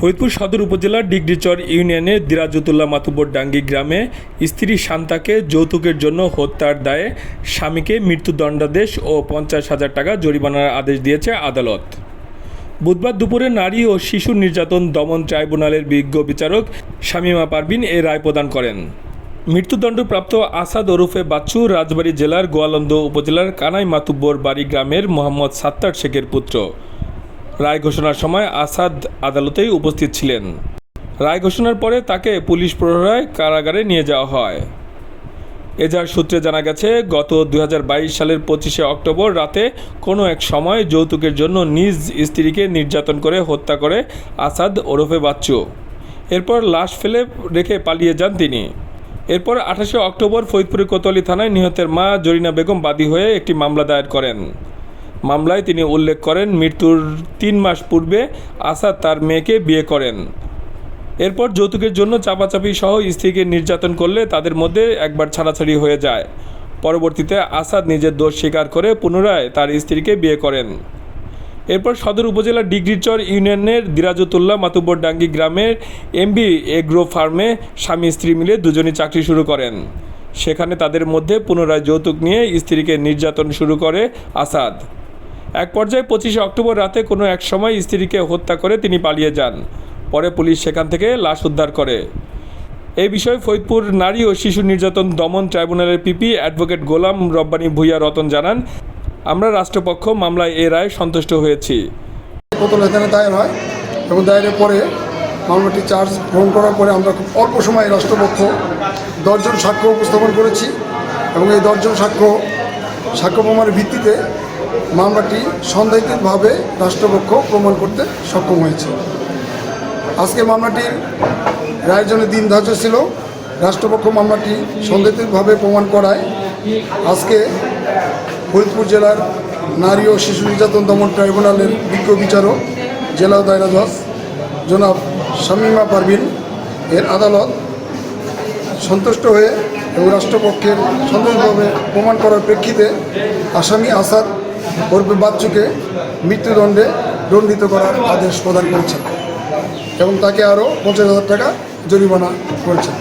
ফরিদপুর সদর উপজেলার ডিগ্রিচর ইউনিয়নের দিরাজতুল্লাহ মাতুব্বর ডাঙ্গি গ্রামে স্ত্রী শান্তাকে যৌতুকের জন্য হত্যার দায়ে স্বামীকে মৃত্যুদণ্ডাদেশ ও পঞ্চাশ হাজার টাকা জরিমানার আদেশ দিয়েছে আদালত। বুধবার দুপুরে নারী ও শিশু নির্যাতন দমন ট্রাইব্যুনালের বিজ্ঞ বিচারক শামীমা পারভিন এ রায় প্রদান করেন। মৃত্যুদণ্ডপ্রাপ্ত আসাদ ওরফে বাচ্চু রাজবাড়ী জেলার গোয়ালন্দ উপজেলার কানাই মাতুব্বর বাড়ি গ্রামের মোহাম্মদ সাত্তার শেখের পুত্র। রায় ঘোষণার সময় আসাদ আদালতেই উপস্থিত ছিলেন। রায় ঘোষণার পরে তাকে পুলিশ প্রহরায় কারাগারে নিয়ে যাওয়া হয়। এজার সূত্রে জানা গেছে, গত দু হাজার বাইশ সালের পঁচিশে অক্টোবর রাতে কোনো এক সময় যৌতুকের জন্য নিজ স্ত্রীকে নির্যাতন করে হত্যা করে আসাদ ওরফে বাচ্চু। এরপর লাশ ফেলে রেখে পালিয়ে যান তিনি। এরপর আঠাশে অক্টোবর ফরিদপুরের কোতোয়ালি থানায় নিহতের মা জরিনা বেগম বাদী হয়ে একটি মামলা দায়ের করেন। মামলায় তিনি উল্লেখ করেন, মৃত্যুর তিন মাস পূর্বে আসাদ তার মেয়েকে বিয়ে করেন। এরপর যৌতুকের জন্য চাপাচাপি সহ স্ত্রীকে নির্যাতন করলে তাদের মধ্যে একবার ছাড়াছাড়ি হয়ে যায়। পরবর্তীতে আসাদ নিজের দোষ স্বীকার করে পুনরায় তার স্ত্রীকে বিয়ে করেন। এরপর সদর উপজেলার ডিগ্রিচর ইউনিয়নের দিরাজতুল্লাহ মাতুব্বর ডাঙ্গি গ্রামের এমবি এগ্রো ফার্মে স্বামী স্ত্রী মিলে দুজনই চাকরি শুরু করেন। সেখানে তাদের মধ্যে পুনরায় যৌতুক নিয়ে স্ত্রীকে নির্যাতন শুরু করে আসাদ। এক পর্যায়ে পঁচিশে অক্টোবর রাতে কোনো এক সময় স্ত্রীকে হত্যা করে তিনি পালিয়ে যান। পরে পুলিশ সেখান থেকে লাশ উদ্ধার করে। এই বিষয়ে ফরিদপুর নারী ও শিশু নির্যাতন দমন ট্রাইব্যুনালের পিপি অ্যাডভোকেট গোলাম রব্বানী ভূঁইয়া রতন জানান, আমরা রাষ্ট্রপক্ষ মামলায় এ রায় সন্তুষ্ট হয়েছি। বোতল এখানে দায়ের হয় এবং দায়েরের পরে মামলাটি চার্জ গ্রহণ করার পরে আমরা খুব অল্প সময়ে রাষ্ট্রপক্ষ দশজন সাক্ষ্য উপস্থাপন করেছি এবং এই দশজন সাক্ষ্য সাক্ষ্য প্রমাণের ভিত্তিতে মামলাটি সন্দেহিতভাবে রাষ্ট্রপক্ষ প্রমাণ করতে সক্ষম হয়েছে। আজকে মামলাটির রায়ের জন্য দিন ধার্য ছিল। রাষ্ট্রপক্ষ মামলাটি সন্দেহিতভাবে প্রমাণ করায় আজকে ফরিদপুর জেলার নারী ও শিশু নির্যাতন দমন ট্রাইব্যুনালের বিজ্ঞ বিচারক, জেলা দায়রা জজ জনাব শামীমা পারভিন এর আদালত সন্তুষ্ট হয়ে এবং রাষ্ট্রপক্ষের সন্দেহভাবে প্রমাণ করার প্রেক্ষিতে আসামি আসাদ ওরফে বাচ্চুকে মৃত্যুদণ্ডে দণ্ডিত করার আদেশ প্রদান করেছেন এবং তাকে আরও পঞ্চাশ হাজার টাকা জরিমানা করেছেন।